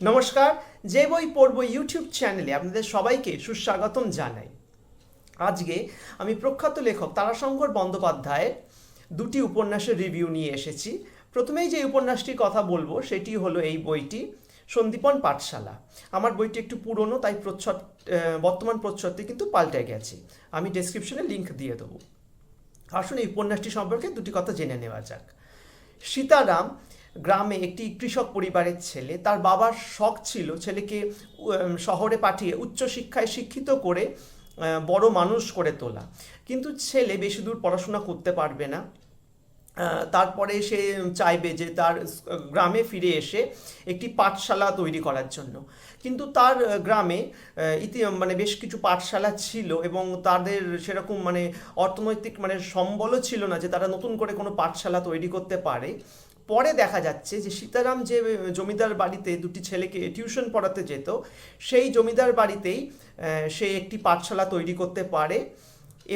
নমস্কার, যে বই পড়ব ইউটিউব চ্যানেলে আপনাদের সবাইকে সুস্বাগতম জানাই। আজকে আমি প্রখ্যাত লেখক তারাশঙ্কর বন্দ্যোপাধ্যায়ের দুটি উপন্যাসের রিভিউ নিয়ে এসেছি। প্রথমেই যে উপন্যাসটির কথা বলব, সেটি হলো এই বইটি, সন্দীপন পাঠশালা। আমার বইটি একটু পুরনো, তাই প্রচ্ছদ বর্তমান প্রচ্ছদটি কিন্তু পাল্টে গেছে। আমি ডেসক্রিপশনে লিংক দিয়ে দেবো। আসুন এই উপন্যাসটি সম্পর্কে দুটি কথা জেনে নেওয়া যাক। সীতারাম গ্রামে একটি কৃষক পরিবারের ছেলে, তার বাবার শখ ছিল ছেলেকে শহরে পাঠিয়ে উচ্চশিক্ষায় শিক্ষিত করে বড় মানুষ করে তোলা। কিন্তু ছেলে বেশি দূর পড়াশোনা করতে পারবে না। তারপরে সে চাইবে যে তার গ্রামে ফিরে এসে একটি পাঠশালা তৈরি করার জন্য। কিন্তু তার গ্রামে ইতি মানে বেশ কিছু পাঠশালা ছিল এবং তাদের সেরকম মানে অর্থনৈতিক মানে সম্বলও ছিল না যে তারা নতুন করে কোনো পাঠশালা তৈরি করতে পারে। পরে দেখা যাচ্ছে যে সীতারাম যে জমিদার বাড়িতে দুটি ছেলেকে টিউশন পড়াতে যেত, সেই জমিদার বাড়িতেই সে একটি পাঠশালা তৈরি করতে পারে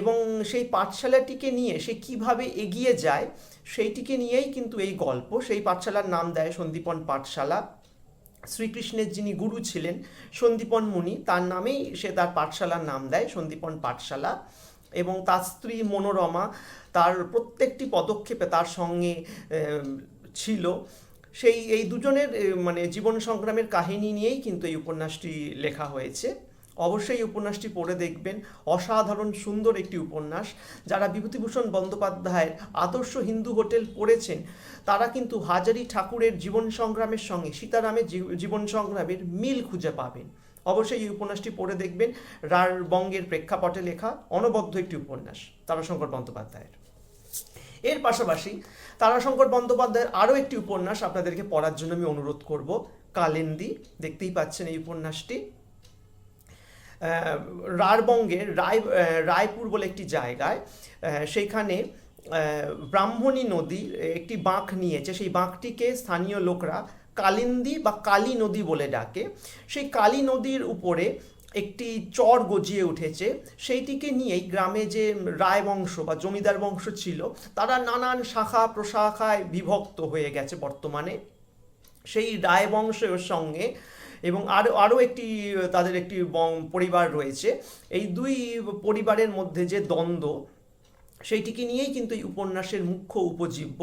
এবং সেই পাঠশালাটিকে নিয়ে সে কীভাবে এগিয়ে যায়, সেইটিকে নিয়েই কিন্তু এই গল্প। সেই পাঠশালার নাম দেয় সন্দীপন পাঠশালা। শ্রীকৃষ্ণের যিনি গুরু ছিলেন সন্দীপন মুনি, তার নামেই সে তার পাঠশালার নাম দেয় সন্দীপন পাঠশালা এবং তার স্ত্রী মনোরমা, তার প্রত্যেকটি পদক্ষেপে তার সঙ্গে ছিল। সেই, এই দুজনের মানে জীবন সংগ্রামের কাহিনী নিয়েই কিন্তু এই উপন্যাসটি লেখা হয়েছে। অবশ্যই এই উপন্যাসটি পড়ে দেখবেন। অসাধারণ, সুন্দর একটি উপন্যাস। যারা বিভূতিভূষণ বন্দ্যোপাধ্যায়ের আদর্শ হিন্দু হোটেল পড়েছেন, তারা কিন্তু হাজারি ঠাকুরের জীবন সংগ্রামের সঙ্গে সীতারামের জীবন সংগ্রামের মিল খুঁজে পাবেন। অবশ্যই এই উপন্যাসটি পড়ে দেখবেন। রার বঙ্গের প্রেক্ষাপটে লেখা অনবদ্য একটি উপন্যাস, তারাশঙ্কর বন্দ্যোপাধ্যায়ের। এর পাশাপাশি তারাশঙ্কর বন্দ্যোপাধ্যায়ের আরও একটি উপন্যাস আপনাদেরকে পড়ার জন্য আমি অনুরোধ করব, কালেন্দি। দেখতেই পাচ্ছেন এই উপন্যাসটি। রারবঙ্গের রায় রায়পুর বলে একটি জায়গায় সেইখানে ব্রাহ্মণী নদী একটি বাঁক নিয়েছে। সেই বাঁকটিকে স্থানীয় লোকরা কালিন্দি বা কালী নদী বলে ডাকে। সেই কালী নদীর উপরে একটি চর গজিয়ে উঠেছে। সেইটিকে নিয়েই গ্রামে যে রায় বংশ বা জমিদার বংশ ছিল, তারা নানান শাখা প্রশাখায় বিভক্ত হয়ে গেছে বর্তমানে। সেই রায় বংশের সঙ্গে এবং আরও আরও একটি, তাদের একটি পরিবার রয়েছে। এই দুই পরিবারের মধ্যে যে দ্বন্দ্ব, সেইটিকে নিয়েই কিন্তু এই উপন্যাসের মুখ্য উপজীব্য।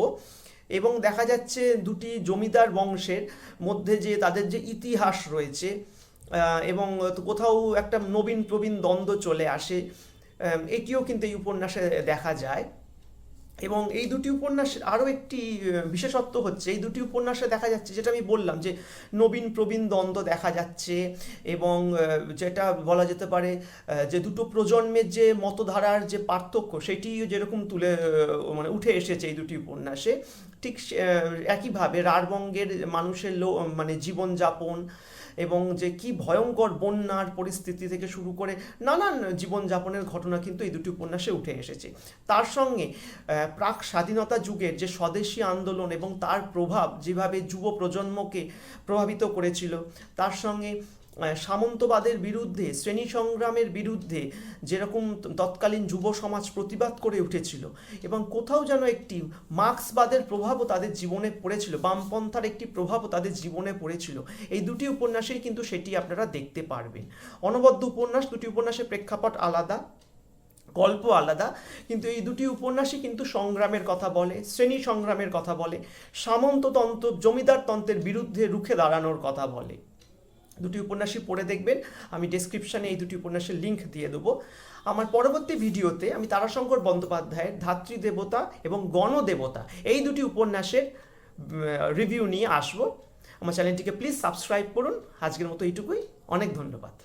এবং দেখা যাচ্ছে দুটি জমিদার বংশের মধ্যে যে তাদের যে ইতিহাস রয়েছে এবং কোথাও একটা নবীন প্রবীণ দ্বন্দ্ব চলে আসে। এটিও কিন্তু এই উপন্যাসে দেখা যায়। এবং এই দুটি উপন্যাস আরও একটি বিশেষত্ব হচ্ছে, এই দুটি উপন্যাসে দেখা যাচ্ছে, যেটা আমি বললাম যে নবীন প্রবীণ দ্বন্দ্ব দেখা যাচ্ছে এবং যেটা বলা যেতে পারে যে দুটো প্রজন্মের যে মতধারার যে পার্থক্য সেটি যেরকম তুলে মানে উঠে এসেছে এই দুটি উপন্যাসে। ঠিক একইভাবে রারবঙ্গের মানুষের লো মানে জীবনযাপন এবং যে কি ভয়ঙ্কর বন্যার পরিস্থিতি থেকে শুরু করে নানান জীবনযাপনের ঘটনা কিন্তু এই দুটি উপন্যাসে উঠে এসেছে। তার সঙ্গে প্রাক স্বাধীনতা যুগের যে স্বদেশী আন্দোলন এবং তার প্রভাব যেভাবে যুব প্রজন্মকে প্রভাবিত করেছিল, তার সঙ্গে সামন্তবাদের বিরুদ্ধে, শ্রেণি সংগ্রামের বিরুদ্ধে যেরকম তৎকালীন যুব সমাজ প্রতিবাদ করে উঠেছিল এবং কোথাও যেন একটি মার্ক্সবাদের প্রভাবও তাদের জীবনে পড়েছিল, বামপন্থার একটি প্রভাবও তাদের জীবনে পড়েছিল। এই দুটি উপন্যাসেই কিন্তু সেটি আপনারা দেখতে পারবেন। অনবদ্য উপন্যাস, দুটি উপন্যাসের প্রেক্ষাপট আলাদা, গল্প আলাদা, কিন্তু এই দুটি উপন্যাসই কিন্তু সংগ্রামের কথা বলে, শ্রেণি সংগ্রামের কথা বলে, সামন্ততন্ত্র জমিদারতন্ত্রের বিরুদ্ধে রুখে দাঁড়ানোর কথা বলে। দুটি উপন্যাসই পড়ে দেখবেন। আমি ডেসক্রিপশানে এই দুটি উপন্যাসের লিঙ্ক দিয়ে দেবো। আমার পরবর্তী ভিডিওতে আমি তারাশঙ্কর বন্দ্যোপাধ্যায়ের ধাত্রী দেবতা এবং গণদেবতা এই দুটি উপন্যাসের রিভিউ নিয়ে আসব। আমার চ্যানেলটিকে প্লিজ সাবস্ক্রাইব করুন। আজকের মতো এইটুকুই। অনেক ধন্যবাদ।